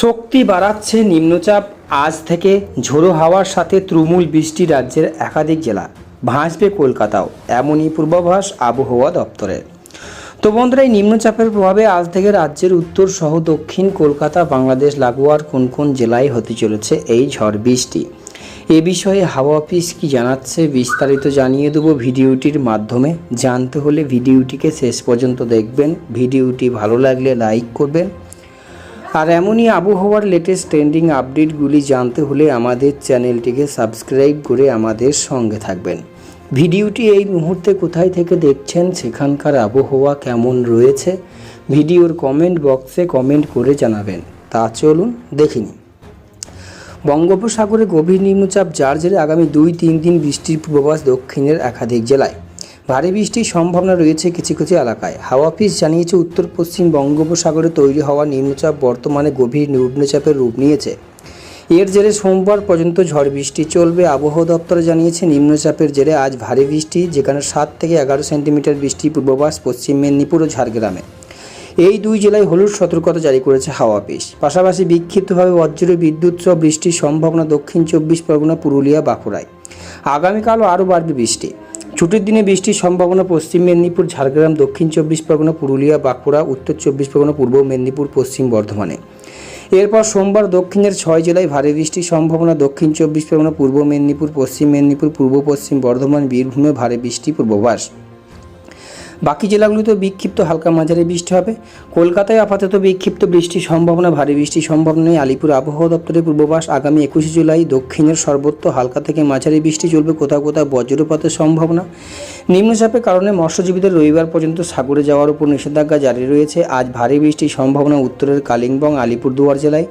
শক্তি বাড়াচ্ছে নিম্নচাপ, আজ থেকে ঝোড়ো হাওয়ার সাথে তৃণমূল বৃষ্টি রাজ্যের একাধিক জেলা। ভাসবে কলকাতাও, এমনই পূর্বাভাস আবহাওয়া দপ্তরের। তো বন্ধুরা, এই নিম্নচাপের প্রভাবে আজ থেকে রাজ্যের উত্তর সহ দক্ষিণ কলকাতা, বাংলাদেশ, লাগোয়ার কোন কোন জেলায় হতে চলেছে এই ঝড় বৃষ্টি? এ বিষয়ে হাওয়া অফিস কি জানাচ্ছে বিস্তারিত জানিয়ে দেবো ভিডিওটির মাধ্যমে। জানতে হলে ভিডিওটিকে শেষ পর্যন্ত দেখবেন। ভিডিওটি ভালো লাগলে লাইক করবেন। আর এমনই আবহাওয়ার লেটেস্ট ট্রেন্ডিং আপডেটগুলি জানতে হলে আমাদের চ্যানেলটিকে সাবস্ক্রাইব করে আমাদের সঙ্গে থাকবেন। ভিডিওটি এই মুহূর্তে কোথায় থেকে দেখছেন, সেখানকার আবহাওয়া কেমন রয়েছে, ভিডিওর কমেন্ট বক্সে কমেন্ট করে জানাবেন। তা চলুন দেখিনি বঙ্গোপসাগরে গভীর নিম্নচাপ, যার জেরে আগামী দুই তিন দিন বৃষ্টির পূর্বাভাস দক্ষিণের একাধিক জেলায়। ভারী বৃষ্টির সম্ভাবনা রয়েছে কিছু কিছু এলাকায়। হাওয়া অফিস জানিয়েছে উত্তর পশ্চিম বঙ্গোপসাগরে তৈরি হওয়া নিম্নচাপ বর্তমানে গভীর নিম্নচাপের রূপ নিয়েছে। এর জেরে সোমবার পর্যন্ত ঝড় বৃষ্টি চলবে। আবহাওয়া দপ্তর জানিয়েছে নিম্নচাপের জেরে আজ ভারী বৃষ্টি, যেখানে সাত থেকে এগারো সেন্টিমিটার বৃষ্টি পূর্বাভাস পশ্চিম মেদিনীপুর ও ঝাড়গ্রামে। এই দুই জেলায় হলুদ সতর্কতা জারি করেছে হাওয়া অফিস। পাশাপাশি বিক্ষিপ্তভাবে বজ্র, বিদ্যুৎ সহ বৃষ্টির সম্ভাবনা দক্ষিণ চব্বিশ পরগনা, পুরুলিয়া, বাঁকুড়ায়। আগামীকালও আরও বাড়বে বৃষ্টি। ছুটির দিনে বৃষ্টির সম্ভাবনা পশ্চিম মেদিনীপুর, ঝাড়গ্রাম, দক্ষিণ চব্বিশ পরগনা, পুরুলিয়া, বাঁকুড়া, উত্তর চব্বিশ পরগনা, পূর্ব মেদিনীপুর, পশ্চিম বর্ধমানে। এরপর সোমবার দক্ষিণের ছয় জেলায় ভারী বৃষ্টির সম্ভাবনা, দক্ষিণ চব্বিশ পরগনা, পূর্ব মেদিনীপুর, পশ্চিম মেদিনীপুর, পূর্ব পশ্চিম বর্ধমান, বীরভূমে ভারী বৃষ্টি পূর্বাভাস। বাকি জেলাগুলিতে বিক্ষিপ্ত হালকা মাঝারি বৃষ্টি হবে। কলকাতায় আপাতত বিক্ষিপ্ত বৃষ্টির সম্ভাবনা, ভারী বৃষ্টির সম্ভাবনা নেই। আলিপুর আবহাওয়া দপ্তরের পূর্বাভাস, আগামী একুশে জুলাই দক্ষিণের সর্বত্র হালকা থেকে মাঝারি বৃষ্টি চলবে। কোথাও কোথাও বজ্রপাতের সম্ভাবনা। নিম্নচাপের কারণে মৎস্যজীবীদের রবিবার পর্যন্ত সাগরে যাওয়ার উপর নিষেধাজ্ঞা জারি রয়েছে। আজ ভারী বৃষ্টির সম্ভাবনা উত্তরের কালিম্পং, আলিপুরদুয়ার জেলায়।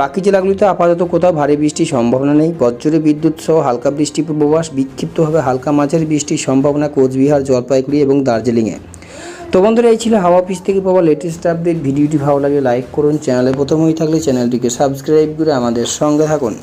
বাকি জেলাগুলিতে আপাতত কোথাও ভারী বৃষ্টির সম্ভাবনা নেই। বজ্রে বিদ্যুৎ সহ হালকা বৃষ্টি পূর্বাভাস, বিক্ষিপ্তভাবে হালকা মাঝারি বৃষ্টির সম্ভাবনা কোচবিহার, জলপাইগুড়ি এবং দার্জিলিংয়ে। তো বন্ধুরা, এই ছিল হাওয়া অফিস থেকে পাওয়া লেটেস্ট আপডেট ভিডিওটি ভালো লাগে লাইক করুন। চ্যানেলে প্রথমেই থাকলে চ্যানেলটিকে সাবস্ক্রাইব করে আমাদের সঙ্গে থাকুন।